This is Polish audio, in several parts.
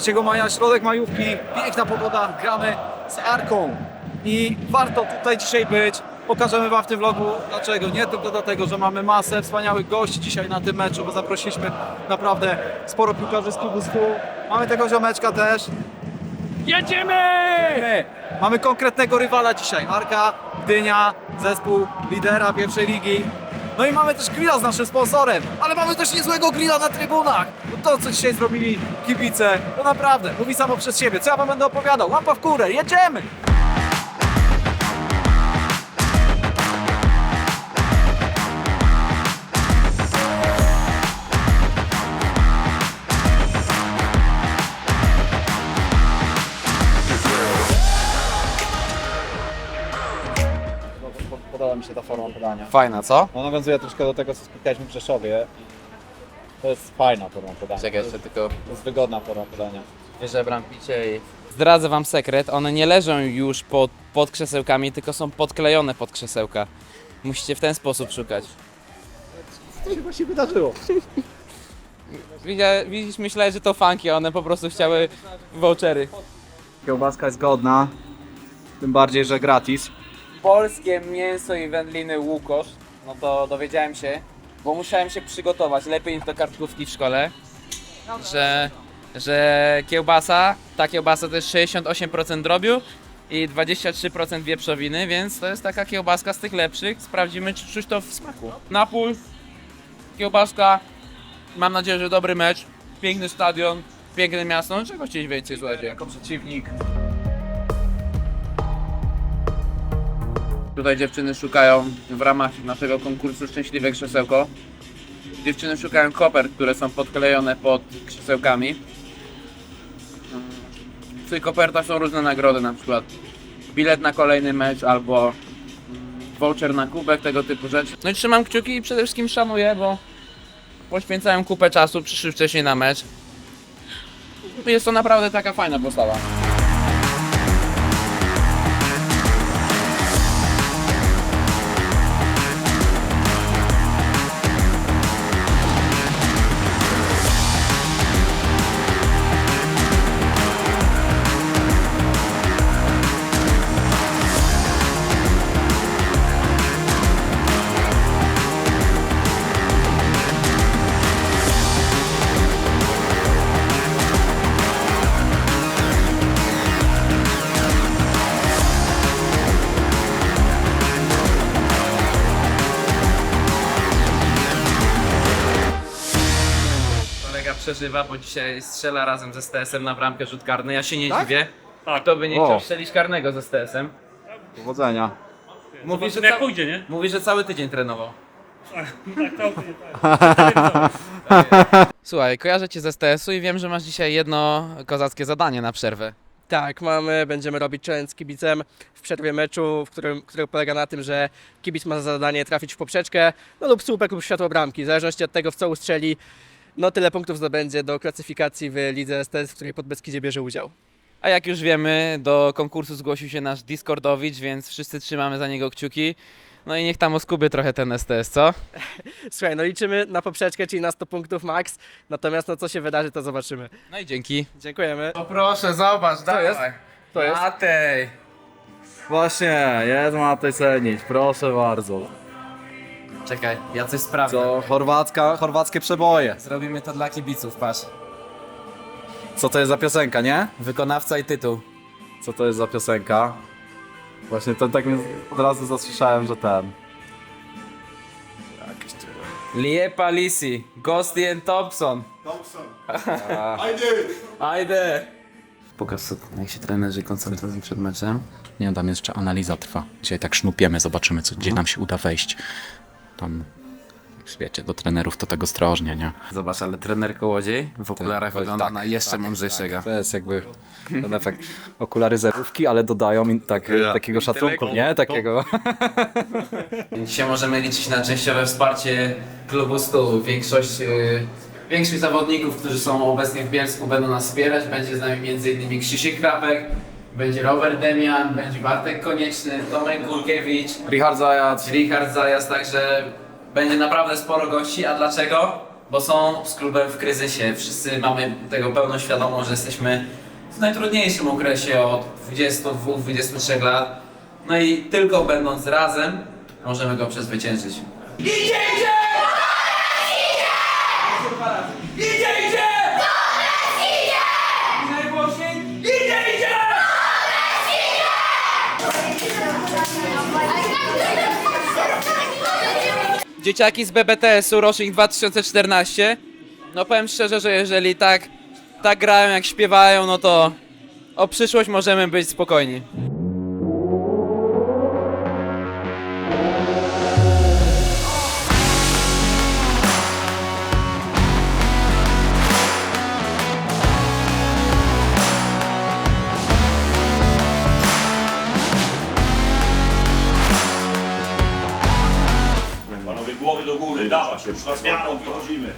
3 maja, środek majówki, piękna pogoda, gramy z Arką i warto tutaj dzisiaj być. Pokażemy Wam w tym vlogu dlaczego. Nie tylko dlatego, że mamy masę wspaniałych gości dzisiaj na tym meczu, bo zaprosiliśmy naprawdę sporo piłkarzy z klubu. Mamy tego ziomeczka też. Jedziemy! My. Mamy konkretnego rywala dzisiaj. Arka, Gdynia, zespół lidera pierwszej ligi. No i mamy też grilla z naszym sponsorem, ale mamy też niezłego grilla na trybunach. Bo to, co dzisiaj zrobili kibice, to naprawdę mówi samo przez siebie. Co ja wam będę opowiadał? Łapa w górę, jedziemy! Podoba mi się ta forma podania. Fajna, co? No nawiązuje troszkę do tego, co spotkaliśmy w Rzeszowie. To jest fajna forma podania. Czekaj jeszcze tylko To jest wygodna forma podania. wyżebram picie i... Zdradzę wam sekret, one nie leżą już pod, pod krzesełkami, tylko są podklejone pod krzesełka. Musicie w ten sposób szukać. Co się właśnie wydarzyło? Widzia- Widzisz, myślałem, że to funky, a one po prostu chciały vouchery. Kiełbaska jest godna, tym bardziej, że gratis. Polskie mięso i wędliny Łukosz, no to dowiedziałem się, bo musiałem się przygotować lepiej niż do kartkówki w szkole, że, że kiełbasa, ta kiełbasa to jest 68% drobiu i 23% wieprzowiny, więc to jest taka kiełbaska z tych lepszych. Sprawdzimy, czy czuć to w smaku. Napój, kiełbaska, mam nadzieję, że dobry mecz, piękny stadion, piękne miasto, no czego chcieć więcej, słuchajcie. Jako przeciwnik. Tutaj dziewczyny szukają w ramach naszego konkursu Szczęśliwe Krzesełko. Dziewczyny szukają kopert, które są podklejone pod krzesełkami. W tych kopertach są różne nagrody, na przykład bilet na kolejny mecz albo voucher na kubek, tego typu rzeczy. No i trzymam kciuki i przede wszystkim szanuję, bo poświęcałem kupę czasu, przyszły wcześniej na mecz. Jest to naprawdę taka fajna postawa. Przeżywa, bo dzisiaj strzela razem ze STS-em na bramkę rzut karny. Ja się nie dziwię. Kto by nie O. chciał strzelić karnego ze STS-em? Powodzenia. Mówi, że, Jak ca- pójdzie, nie? mówi, że cały tydzień trenował. Słuchaj, kojarzę cię ze STS-u i wiem, że masz dzisiaj jedno kozackie zadanie na przerwę. Tak, mamy, będziemy robić challenge z kibicem w przerwie meczu, w którym, który polega na tym, że kibic ma za zadanie trafić w poprzeczkę, no lub słupek lub światło bramki, w zależności od tego w co ustrzeli, no tyle punktów zdobędzie do klasyfikacji w lidze STS, w której Podbeskidzie bierze udział. A jak już wiemy, do konkursu zgłosił się nasz Discordowicz, więc wszyscy trzymamy za niego kciuki. No i niech tam oskubie trochę ten STS, co? Słuchaj, no liczymy na poprzeczkę, czyli na 100 punktów max, natomiast no co się wydarzy, to zobaczymy. No i dzięki. Dziękujemy. O proszę, zobacz, co jest? Co jest? Matej. Właśnie, jest ma tej cenić, proszę bardzo. Czekaj, ja coś sprawdzę. To chorwacka, chorwackie przeboje. Zrobimy to dla kibiców, patrz. Co to jest za piosenka, nie? Wykonawca i tytuł. Co to jest za piosenka? Właśnie ten tak mnie od razu zasłyszałem, że ten. Liepa Lisi, Ghosty and Thompson. Thompson. Ajde. Pokaż co, jak się trenerzy koncentrują przed meczem. Nie wiem, tam jeszcze analiza trwa. Dzisiaj tak sznupiemy, zobaczymy, co, gdzie nam się uda wejść. Tam, jak wiecie, do trenerów to tak ostrożnie, nie? Zobacz, ale trener Kołodziej w okularach to jest wygląda tak, na jeszcze tak, mądrzejszego. To jest jakby ten efekt. Okulary zerówki, ale dodają im tak, takiego szacunku, nie? Takiego. Dzisiaj możemy liczyć na częściowe wsparcie klubu stół. Większość, yy, większość zawodników, którzy są obecnie w Bielsku będą nas wspierać. Będzie z nami m.in. Krzysiek Krapek, będzie Robert Demian, będzie Bartek Konieczny, Tomek Górkiewicz, Richard Zajac. Richard Zajazd, także będzie naprawdę sporo gości. A dlaczego? bo są z klubem w kryzysie. Wszyscy mamy tego pełną świadomość, że jesteśmy w najtrudniejszym okresie od 22-23 lat. No i tylko będąc razem możemy go przezwyciężyć. Idzie, Dzieciaki z BBTS-u rocznik 2014. No powiem szczerze, że jeżeli tak, tak grają jak śpiewają, no to o przyszłość możemy być spokojni. Dawać się, na zmianę wychodzimy.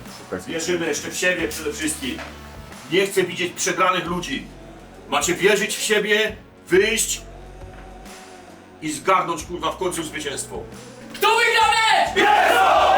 Wierzymy jeszcze w siebie przede wszystkim. Nie chcę widzieć przegranych ludzi. Macie wierzyć w siebie, wyjść i zgarnąć kurwa w końcu zwycięstwo. Kto wygra mecz?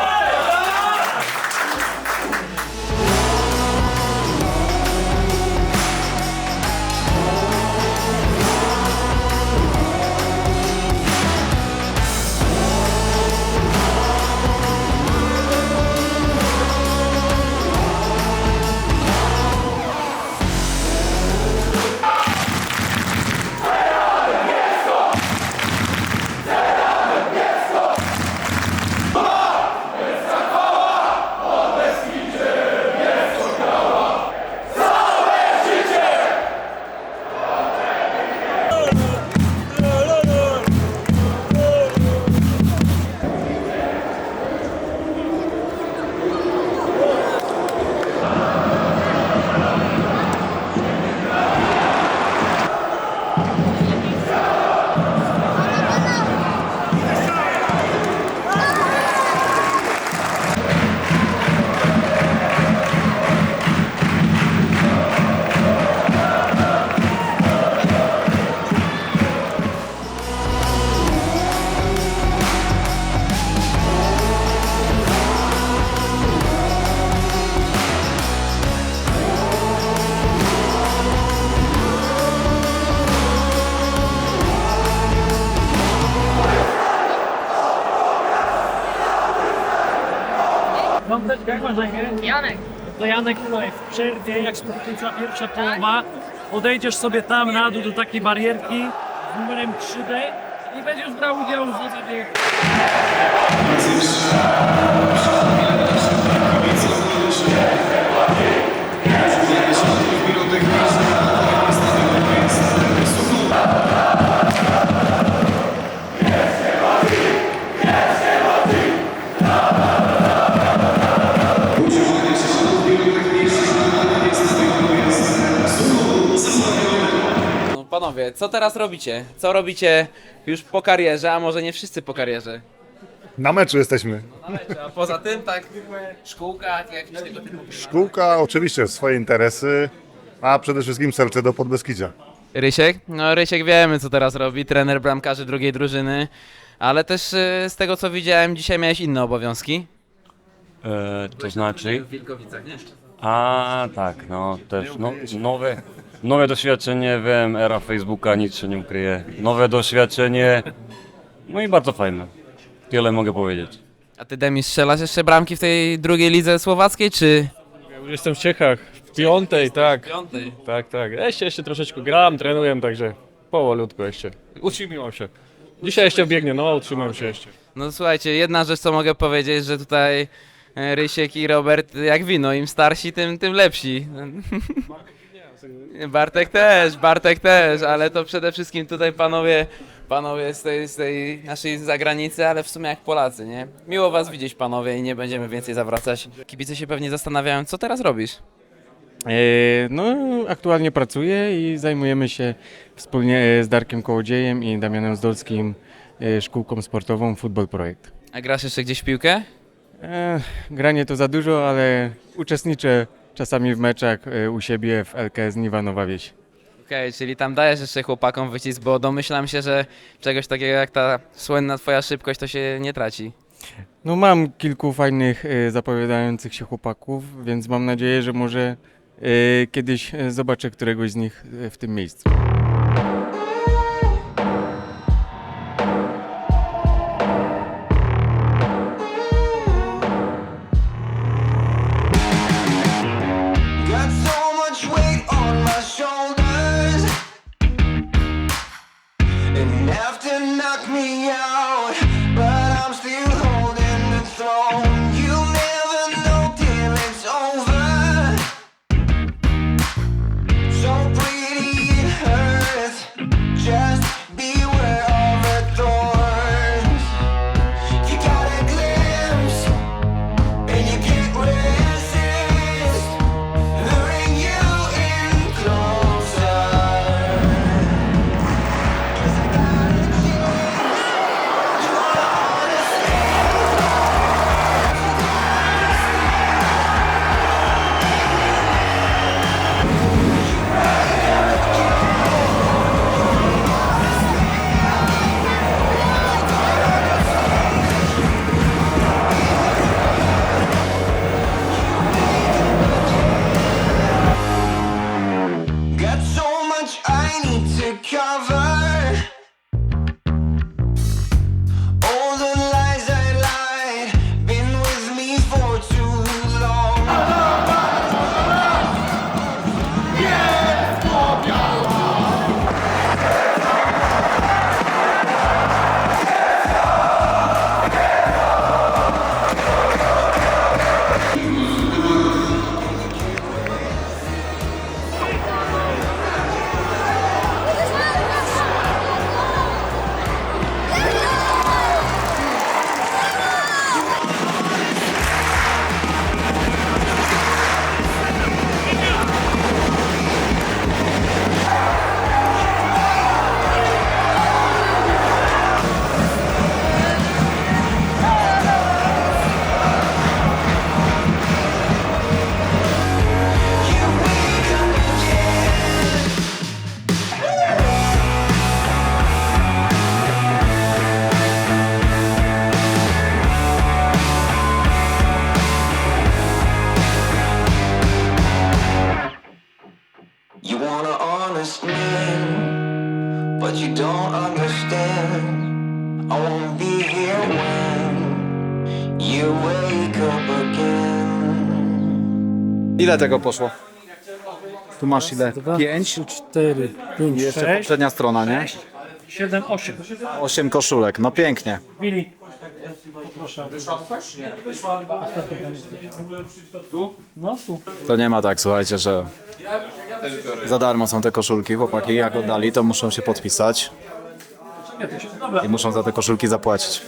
Masz na imię? Janek. To Janek tutaj w przerwie, jak się kończyła pierwsza połowa, odejdziesz sobie tam na dół do takiej barierki z numerem 3D i będziesz brał udział w zasadzie panowie, co teraz robicie? Co robicie już po karierze, a może nie wszyscy po karierze? Na meczu jesteśmy. A poza tym, tak, szkółka, jakieś tego typu. Szkółka, oczywiście swoje interesy, a przede wszystkim serce do Podbeskidzia. Rysiek? No Rysiek wiemy co teraz robi, trener bramkarzy drugiej drużyny, ale też y, z tego co widziałem dzisiaj miałeś inne obowiązki. E, to znaczy? W Wilkowicach, nie? A tak, no też no, nowe, nowe doświadczenie, wiem, era Facebooka, nic się nie ukryje. Nowe doświadczenie, no i bardzo fajne. Tyle mogę powiedzieć. A ty Demi strzelasz jeszcze bramki w tej drugiej lidze słowackiej, czy... Już jestem w Czechach, w piątej, tak, Piątej. tak, tak. Jeszcze, jeszcze troszeczkę gram, trenuję, także powolutku jeszcze. Utrzymam się. Dzisiaj jeszcze biegnie, no utrzymam się jeszcze. No słuchajcie, jedna rzecz co mogę powiedzieć, że tutaj e, Rysiek i Robert jak wino, im starsi tym, tym lepsi. Bartek też, Bartek też, ale to przede wszystkim tutaj panowie, panowie z tej, z tej naszej zagranicy, ale w sumie jak Polacy, nie? Miło was widzieć panowie i nie będziemy więcej zawracać. Kibice się pewnie zastanawiają, co teraz robisz? E, No, aktualnie pracuję i zajmujemy się wspólnie e, z Darkiem Kołodziejem i Damianem Zdolskim e, szkółką sportową Futbol Projekt. A grasz jeszcze gdzieś w piłkę? E, Granie to za dużo, ale uczestniczę czasami w meczach e, u siebie w LKS Niwanowa Wieś. Okej, czyli tam dajesz jeszcze chłopakom wycisk, bo domyślam się, że czegoś takiego jak ta słynna twoja szybkość to się nie traci. No mam kilku fajnych e, zapowiadających się chłopaków, więc mam nadzieję, że może e, kiedyś zobaczę któregoś z nich w tym miejscu. me out. Ile tego poszło? Tu masz ile? 5? 4, 5, Jeszcze 6, poprzednia strona, nie? 7, 8. 8 koszulek, no pięknie. Willi, proszę. No tu. To nie ma tak, słuchajcie, że za darmo są te koszulki. Chłopaki jak oddali, to muszą się podpisać i muszą za te koszulki zapłacić.